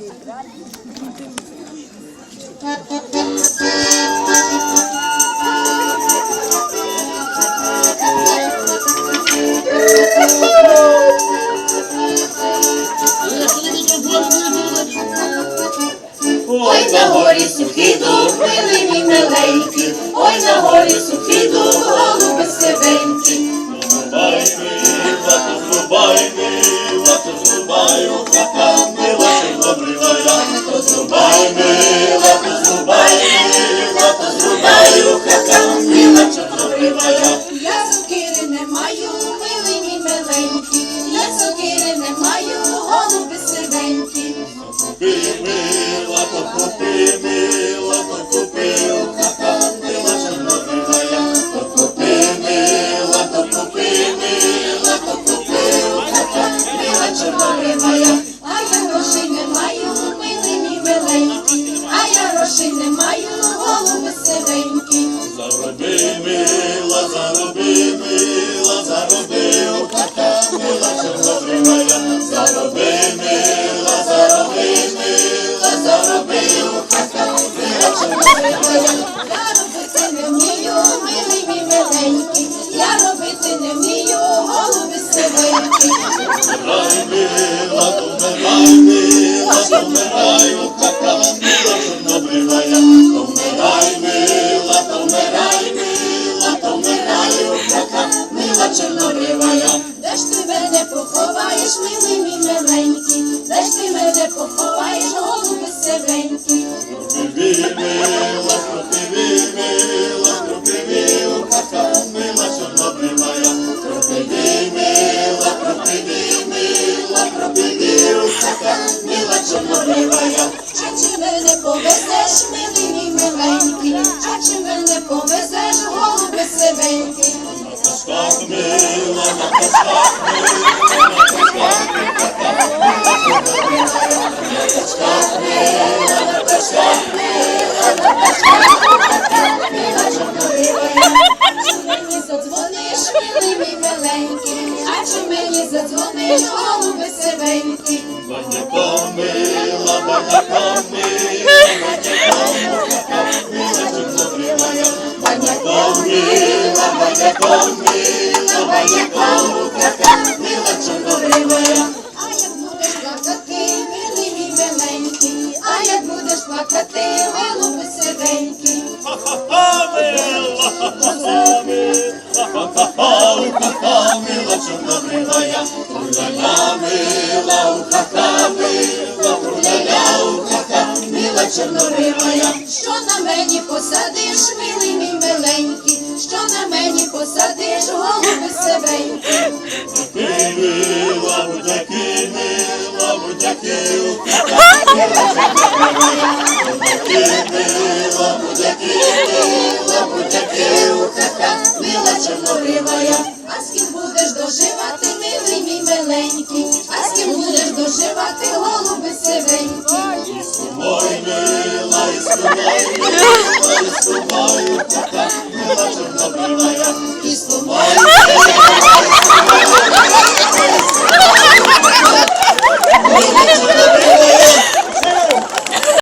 Ой, на горі дуб, милий мій миленький, ой, на горі сухий Зароби, мила, зароби, мила, зароби. Я робити не вмію, милий мій я робити не вмію, голуби сивенькі. Задзвониш, голуби сивенькі. Баняком мила, баняком мила, баняком у хата мила, чорнобривая. Баняком чорнобривая. А як будеш плакати, милий мій миленький, а як будеш плакати, голуби сивенькі. Ха-ха-ха, мила, ха-ха-ха, чорнобривая. Мила, у хата мила, круляля у хата мила, чорнобривая. Що на мені посадиш, милий мій на мені посадиш, сивенькі. Будяки мила, будяки мила, хата мила. Будяки мила, будяки мила, хата мила, чорнобривая. А з ким будеш доживати, милий мій миленький, а з ким будеш доживати, голуби сивенькі. Ой, мила, і сумай, мила, і сумай, どうも。